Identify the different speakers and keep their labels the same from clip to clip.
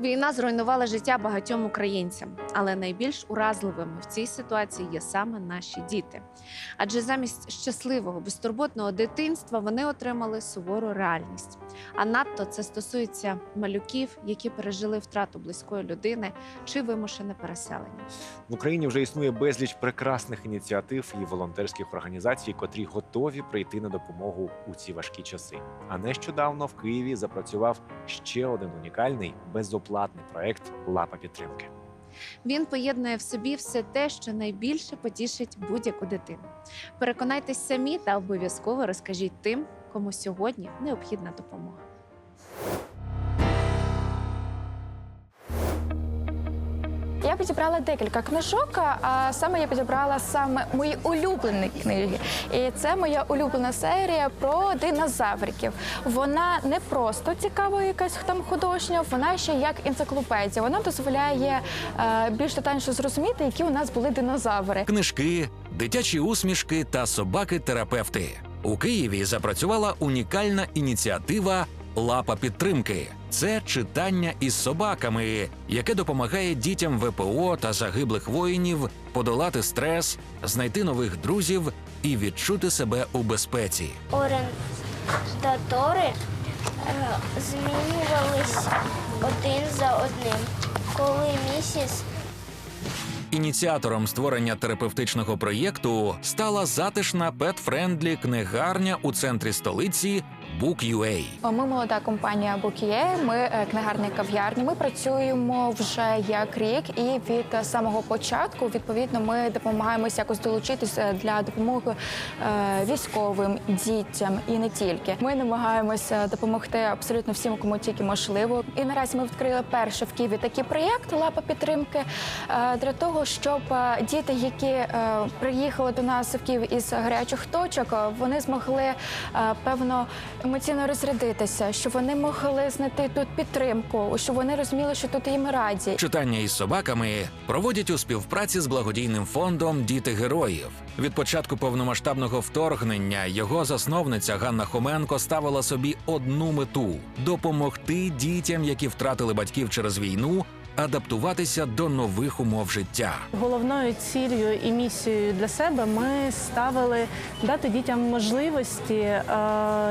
Speaker 1: Війна зруйнувала життя багатьом українцям, але найбільш уразливими в цій ситуації є саме наші діти. Адже замість щасливого, безтурботного дитинства вони отримали сувору реальність. А надто це стосується малюків, які пережили втрату близької людини чи вимушене переселення.
Speaker 2: В Україні вже існує безліч прекрасних ініціатив і волонтерських організацій, котрі готові прийти на допомогу у ці важкі часи. А нещодавно в Києві запрацював ще один унікальний безоплатний проект Лапа підтримки.
Speaker 1: Він поєднує в собі все те, що найбільше потішить будь-яку дитину. Переконайтесь самі та обов'язково розкажіть тим, кому сьогодні необхідна допомога.
Speaker 3: Я підібрала декілька книжок, а саме я підібрала саме мої улюблені книги. І це моя улюблена серія про динозавриків. Вона не просто цікава, якась там художня, вона ще як енциклопедія. Вона дозволяє е, більш детальніше зрозуміти, які у нас були динозаври.
Speaker 4: книжки, дитячі усмішки та собаки-терапевти. У Києві запрацювала унікальна ініціатива Лапа підтримки. Це читання із собаками, яке допомагає дітям ВПО та загиблих воїнів подолати стрес, знайти нових друзів і відчути себе у безпеці.
Speaker 5: орендатори е, змінювались один за одним. Коли місяць
Speaker 4: Ініціатором створення терапевтичного проєкту стала затишна пет-френдлі книгарня у центрі столиці Book.ua.
Speaker 3: Ми молода компанія Букіє. Ми е, книгарня кав'ярні. Ми працюємо вже як рік, і від е, самого початку відповідно ми допомагаємося якось долучитися для допомоги е, військовим, дітям і не тільки. Ми намагаємося допомогти абсолютно всім, кому тільки можливо. І наразі ми відкрили перший в Києві такий проєкт Лапа підтримки е, для того, щоб е, діти, які е, приїхали до нас в Київ із гарячих точок, е, вони змогли е, певно емоційно розрядитися, щоб вони могли знайти тут підтримку, щоб вони розуміли, що тут їм раді.
Speaker 4: Читання із собаками проводять у співпраці з благодійним фондом Діти героїв. Від початку повномасштабного вторгнення його засновниця Ганна Хоменко ставила собі одну мету допомогти дітям, які втратили батьків через війну, адаптуватися до нових умов життя.
Speaker 6: Головною ціллю і місією для себе ми ставили дати дітям можливості е,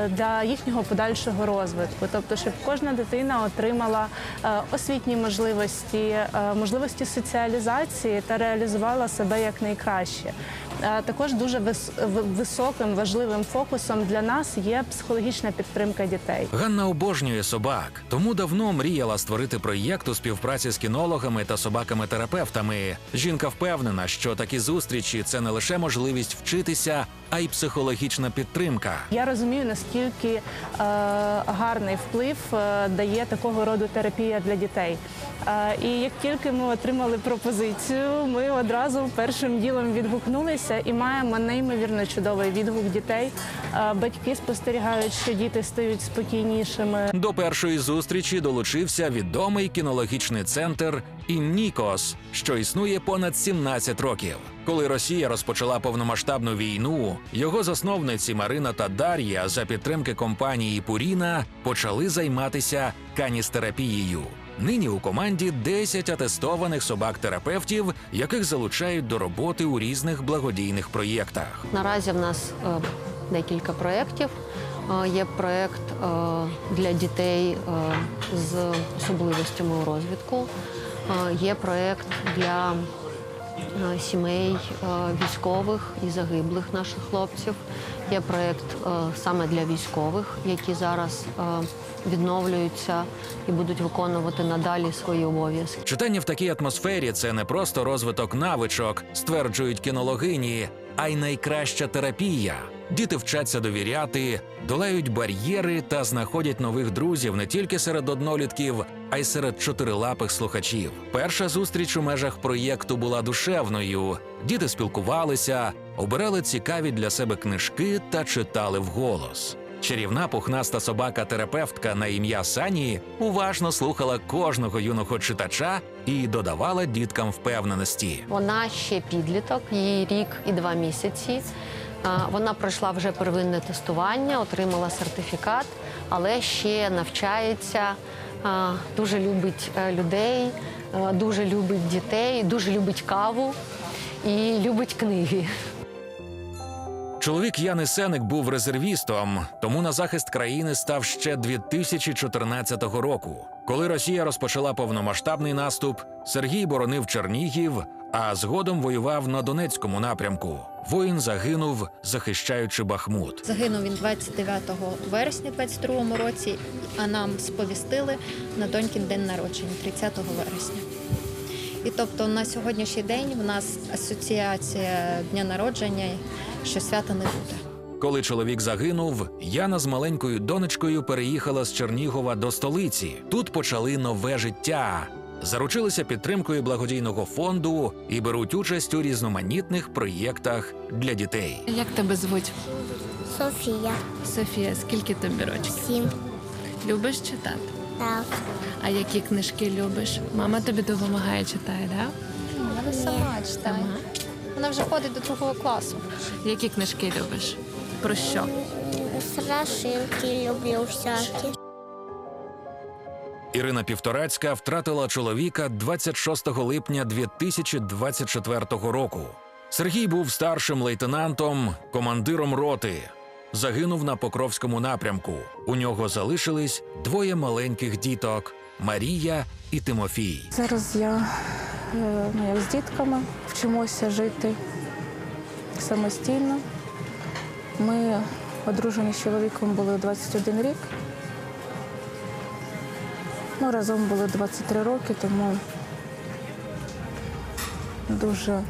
Speaker 6: для їхнього подальшого розвитку, тобто, щоб кожна дитина отримала е, освітні можливості, е, можливості соціалізації та реалізувала себе як найкраще. Також дуже вис- високим важливим фокусом для нас є психологічна підтримка дітей.
Speaker 4: Ганна обожнює собак, тому давно мріяла створити проєкт у співпраці з кінологами та собаками-терапевтами. Жінка впевнена, що такі зустрічі це не лише можливість вчитися, а й психологічна підтримка.
Speaker 6: Я розумію, наскільки е, гарний вплив е, дає такого роду терапія для дітей. Е, і як тільки ми отримали пропозицію, ми одразу першим ділом відгукнулися і маємо неймовірно чудовий відгук дітей. Е, батьки спостерігають, що діти стають спокійнішими.
Speaker 4: До першої зустрічі долучився відомий кінологічний центр Іннікос, що існує понад 17 років. Коли Росія розпочала повномасштабну війну, його засновниці Марина та Дар'я за підтримки компанії Пуріна почали займатися каністерапією. Нині у команді 10 атестованих собак-терапевтів, яких залучають до роботи у різних благодійних проєктах.
Speaker 7: Наразі в нас е, декілька проєктів. Е, Є проєкт е, для дітей з особливостями у розвитку. Е, Є проєкт для сімей військових і загиблих наших хлопців. Є проєкт е, саме для військових, які зараз е, відновлюються і будуть виконувати надалі свої обов'язки.
Speaker 4: Читання в такій атмосфері це не просто розвиток навичок, стверджують кінологині, а й найкраща терапія. Діти вчаться довіряти, долають бар'єри та знаходять нових друзів не тільки серед однолітків, а й серед чотирилапих слухачів. Перша зустріч у межах проєкту була душевною. Діти спілкувалися, обирали цікаві для себе книжки та читали вголос. Чарівна пухнаста собака-терапевтка на ім'я Сані уважно слухала кожного юного читача і додавала діткам впевненості.
Speaker 7: Вона ще підліток, їй рік і два місяці. Вона пройшла вже первинне тестування, отримала сертифікат, але ще навчається дуже любить е, людей, е, дуже любить дітей, дуже любить каву і любить книги.
Speaker 4: Чоловік Яни Сеник був резервістом, тому на захист країни став ще 2014 року. Коли Росія розпочала повномасштабний наступ, Сергій боронив Чернігів, а згодом воював на Донецькому напрямку. Воїн загинув, захищаючи Бахмут.
Speaker 8: Загинув він 29 вересня 22 році, а нам сповістили на донькін день народження 30 вересня. І тобто на сьогоднішній день в нас асоціація дня народження, що свята не буде.
Speaker 4: Коли чоловік загинув, Яна з маленькою донечкою переїхала з Чернігова до столиці. Тут почали нове життя. Заручилися підтримкою благодійного фонду і беруть участь у різноманітних проєктах для дітей.
Speaker 9: Як тебе звуть?
Speaker 5: Софія,
Speaker 9: Софія, скільки тобі рочків?
Speaker 5: сім,
Speaker 9: Любиш читати?
Speaker 5: так,
Speaker 9: А які книжки любиш? Мама тобі допомагає читає, да?
Speaker 8: Вона сама читає. Вона вже ходить до другого класу.
Speaker 9: Які книжки любиш? Про що?
Speaker 5: страшилки люблю всякі.
Speaker 4: Ірина Півторацька втратила чоловіка 26 липня 2024 року. Сергій був старшим лейтенантом, командиром роти. Загинув на Покровському напрямку. У нього залишились двоє маленьких діток Марія і Тимофій.
Speaker 10: Зараз я ну, як з дітками вчимося жити самостійно. Ми одружені з чоловіком були 21 рік. Ну, разом були 23 роки, тому дуже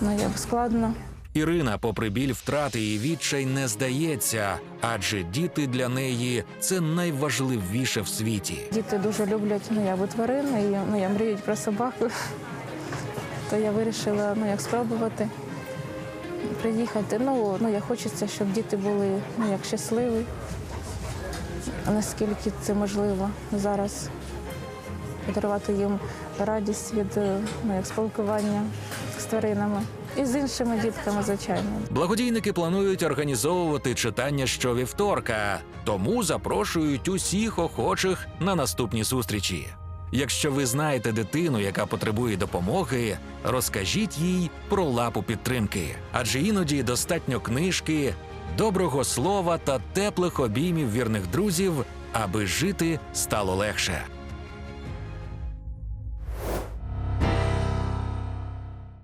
Speaker 10: ну, як складно.
Speaker 4: Ірина, попри біль втрати і відчай, не здається, адже діти для неї це найважливіше в світі.
Speaker 10: Діти дуже люблять ну, як тварин, і ну, я мріють про собаку. То я вирішила ну, як спробувати приїхати. Ну, ну, я хочеться, щоб діти були ну, як щасливі, наскільки це можливо зараз. Подарувати їм радість від ну, спілкування з тваринами. І з іншими дітками, звичайно.
Speaker 4: Благодійники планують організовувати читання щовівторка, тому запрошують усіх охочих на наступні зустрічі. Якщо ви знаєте дитину, яка потребує допомоги, розкажіть їй про лапу підтримки, адже іноді достатньо книжки, доброго слова та теплих обіймів вірних друзів, аби жити стало легше.